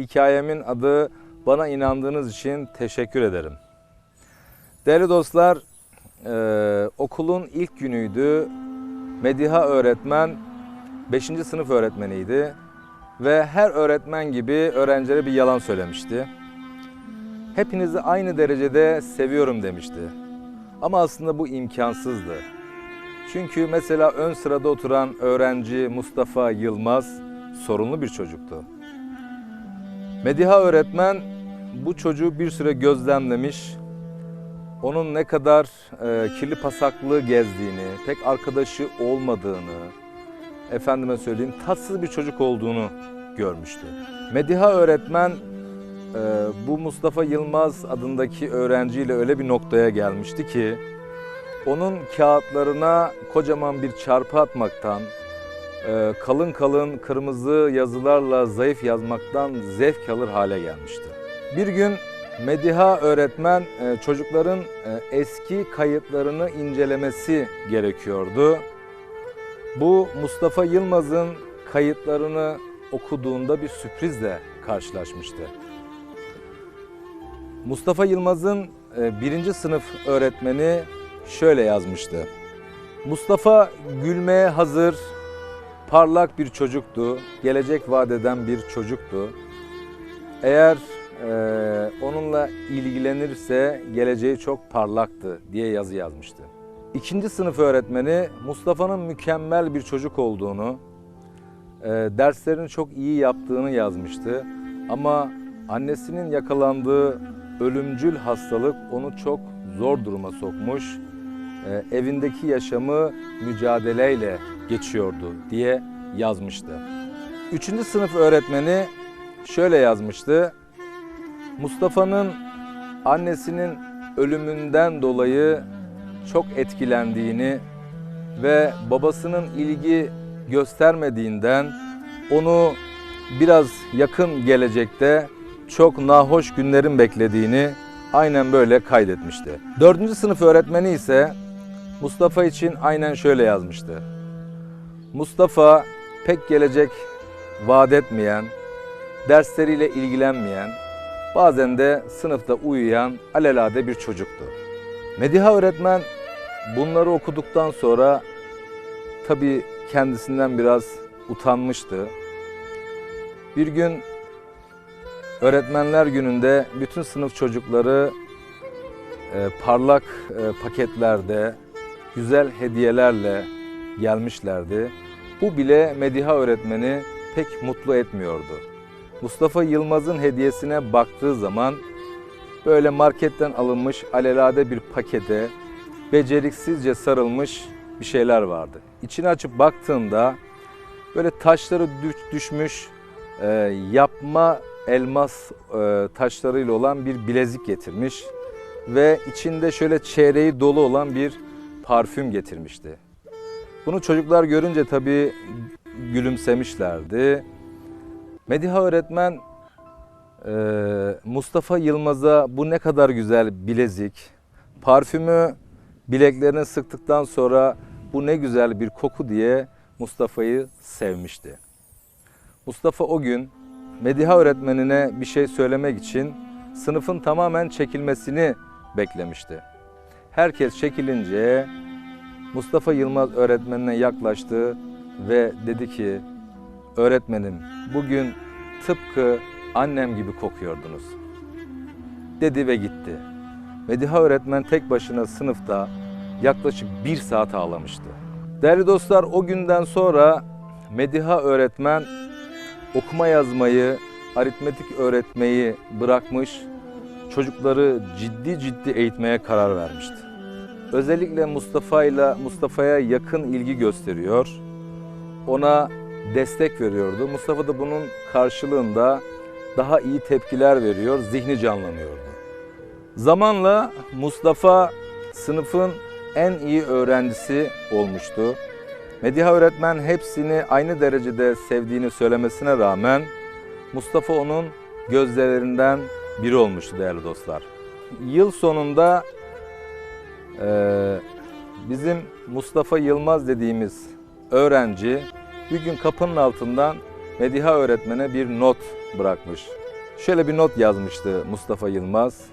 Hikayemin adı Bana inandığınız için teşekkür ederim. Değerli dostlar, e, okulun ilk günüydü. Mediha öğretmen 5. sınıf öğretmeniydi ve her öğretmen gibi öğrencilere bir yalan söylemişti. Hepinizi aynı derecede seviyorum demişti. Ama aslında bu imkansızdı. Çünkü mesela ön sırada oturan öğrenci Mustafa Yılmaz sorunlu bir çocuktu. Mediha öğretmen bu çocuğu bir süre gözlemlemiş, onun ne kadar e, kirli pasaklı gezdiğini, pek arkadaşı olmadığını, efendime söyleyeyim tatsız bir çocuk olduğunu görmüştü. Mediha öğretmen e, bu Mustafa Yılmaz adındaki öğrenciyle öyle bir noktaya gelmişti ki onun kağıtlarına kocaman bir çarpı atmaktan, kalın kalın kırmızı yazılarla zayıf yazmaktan zevk alır hale gelmişti. Bir gün Mediha öğretmen e, çocukların e, eski kayıtlarını incelemesi gerekiyordu. Bu Mustafa Yılmaz'ın kayıtlarını okuduğunda bir sürprizle karşılaşmıştı. Mustafa Yılmaz'ın e, birinci sınıf öğretmeni şöyle yazmıştı. Mustafa gülmeye hazır, parlak bir çocuktu, gelecek vadeden bir çocuktu. Eğer e, onunla ilgilenirse geleceği çok parlaktı diye yazı yazmıştı. İkinci sınıf öğretmeni Mustafa'nın mükemmel bir çocuk olduğunu, e, derslerini çok iyi yaptığını yazmıştı. Ama annesinin yakalandığı ölümcül hastalık onu çok zor duruma sokmuş. E, evindeki yaşamı mücadeleyle geçiyordu diye yazmıştı. Üçüncü sınıf öğretmeni şöyle yazmıştı. Mustafa'nın annesinin ölümünden dolayı çok etkilendiğini ve babasının ilgi göstermediğinden onu biraz yakın gelecekte çok nahoş günlerin beklediğini aynen böyle kaydetmişti. Dördüncü sınıf öğretmeni ise Mustafa için aynen şöyle yazmıştı. Mustafa pek gelecek vaat etmeyen, dersleriyle ilgilenmeyen, bazen de sınıfta uyuyan alelade bir çocuktu. Mediha öğretmen bunları okuduktan sonra tabii kendisinden biraz utanmıştı. Bir gün öğretmenler gününde bütün sınıf çocukları e, parlak e, paketlerde, güzel hediyelerle gelmişlerdi. Bu bile Mediha öğretmeni pek mutlu etmiyordu. Mustafa Yılmaz'ın hediyesine baktığı zaman böyle marketten alınmış alelade bir pakete beceriksizce sarılmış bir şeyler vardı. İçini açıp baktığında böyle taşları düş- düşmüş e, yapma elmas e, taşlarıyla olan bir bilezik getirmiş ve içinde şöyle çeyreği dolu olan bir parfüm getirmişti. Bunu çocuklar görünce tabii gülümsemişlerdi. Mediha öğretmen e, Mustafa Yılmaz'a bu ne kadar güzel bilezik, parfümü bileklerine sıktıktan sonra bu ne güzel bir koku diye Mustafa'yı sevmişti. Mustafa o gün Mediha öğretmenine bir şey söylemek için sınıfın tamamen çekilmesini beklemişti. Herkes çekilince Mustafa Yılmaz öğretmenine yaklaştı ve dedi ki öğretmenim bugün tıpkı annem gibi kokuyordunuz. Dedi ve gitti. Mediha öğretmen tek başına sınıfta yaklaşık bir saat ağlamıştı. Değerli dostlar o günden sonra Mediha öğretmen okuma yazmayı, aritmetik öğretmeyi bırakmış, çocukları ciddi ciddi eğitmeye karar vermişti. Özellikle Mustafa ile Mustafa'ya yakın ilgi gösteriyor. Ona destek veriyordu. Mustafa da bunun karşılığında daha iyi tepkiler veriyor, zihni canlanıyordu. Zamanla Mustafa sınıfın en iyi öğrencisi olmuştu. Mediha öğretmen hepsini aynı derecede sevdiğini söylemesine rağmen Mustafa onun gözlerinden biri olmuştu değerli dostlar. Yıl sonunda eee, bizim Mustafa Yılmaz dediğimiz öğrenci bir gün kapının altından Mediha öğretmene bir not bırakmış. Şöyle bir not yazmıştı Mustafa Yılmaz.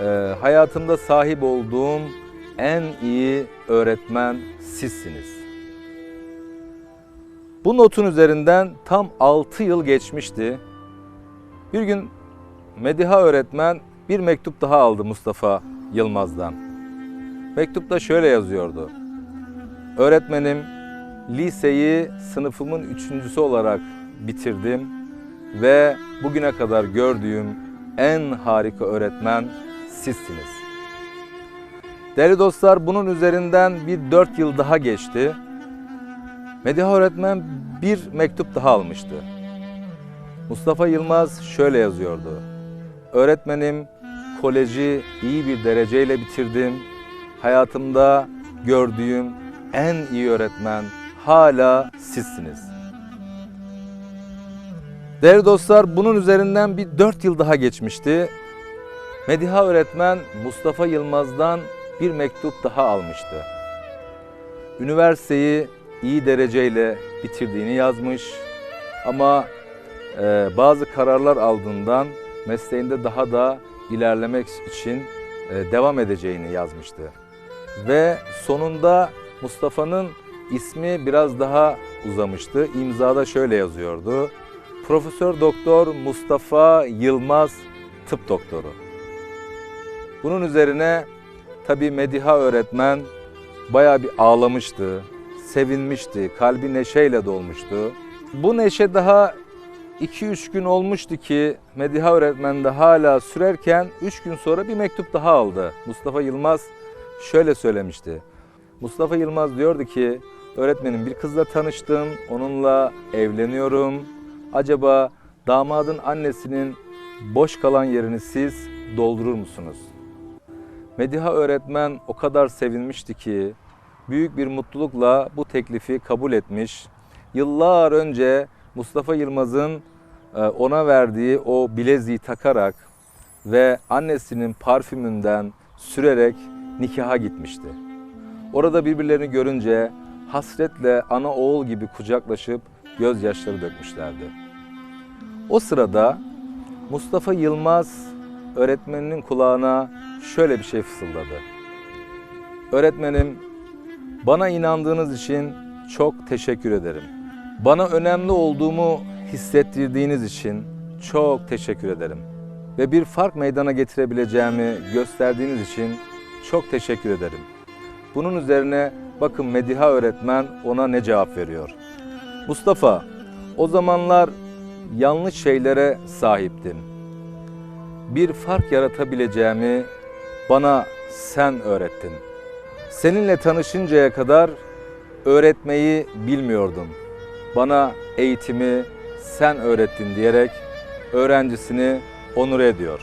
Ee, hayatımda sahip olduğum en iyi öğretmen sizsiniz. Bu notun üzerinden tam 6 yıl geçmişti. Bir gün Mediha öğretmen bir mektup daha aldı Mustafa Yılmaz'dan. Mektupta şöyle yazıyordu. Öğretmenim, liseyi sınıfımın üçüncüsü olarak bitirdim ve bugüne kadar gördüğüm en harika öğretmen sizsiniz. Değerli dostlar bunun üzerinden bir dört yıl daha geçti. Mediha öğretmen bir mektup daha almıştı. Mustafa Yılmaz şöyle yazıyordu. Öğretmenim koleji iyi bir dereceyle bitirdim. Hayatımda gördüğüm en iyi öğretmen hala sizsiniz. Değerli dostlar bunun üzerinden bir dört yıl daha geçmişti. Mediha öğretmen Mustafa Yılmaz'dan bir mektup daha almıştı. Üniversiteyi iyi dereceyle bitirdiğini yazmış ama e, bazı kararlar aldığından mesleğinde daha da ilerlemek için e, devam edeceğini yazmıştı. Ve sonunda Mustafa'nın ismi biraz daha uzamıştı. İmzada şöyle yazıyordu. Profesör Doktor Mustafa Yılmaz Tıp Doktoru. Bunun üzerine tabii Mediha öğretmen bayağı bir ağlamıştı, sevinmişti, kalbi neşeyle dolmuştu. Bu neşe daha 2-3 gün olmuştu ki Mediha öğretmen de hala sürerken 3 gün sonra bir mektup daha aldı. Mustafa Yılmaz şöyle söylemişti. Mustafa Yılmaz diyordu ki öğretmenim bir kızla tanıştım, onunla evleniyorum. Acaba damadın annesinin boş kalan yerini siz doldurur musunuz? Mediha öğretmen o kadar sevinmişti ki büyük bir mutlulukla bu teklifi kabul etmiş. Yıllar önce Mustafa Yılmaz'ın e, ona verdiği o bileziği takarak ve annesinin parfümünden sürerek nikaha gitmişti. Orada birbirlerini görünce hasretle ana oğul gibi kucaklaşıp gözyaşları dökmüşlerdi. O sırada Mustafa Yılmaz öğretmeninin kulağına şöyle bir şey fısıldadı. Öğretmenim, bana inandığınız için çok teşekkür ederim. Bana önemli olduğumu hissettirdiğiniz için çok teşekkür ederim. Ve bir fark meydana getirebileceğimi gösterdiğiniz için çok teşekkür ederim. Bunun üzerine bakın Mediha öğretmen ona ne cevap veriyor. Mustafa, o zamanlar yanlış şeylere sahiptim. Bir fark yaratabileceğimi bana sen öğrettin. Seninle tanışıncaya kadar öğretmeyi bilmiyordum. Bana eğitimi sen öğrettin diyerek öğrencisini onur ediyor.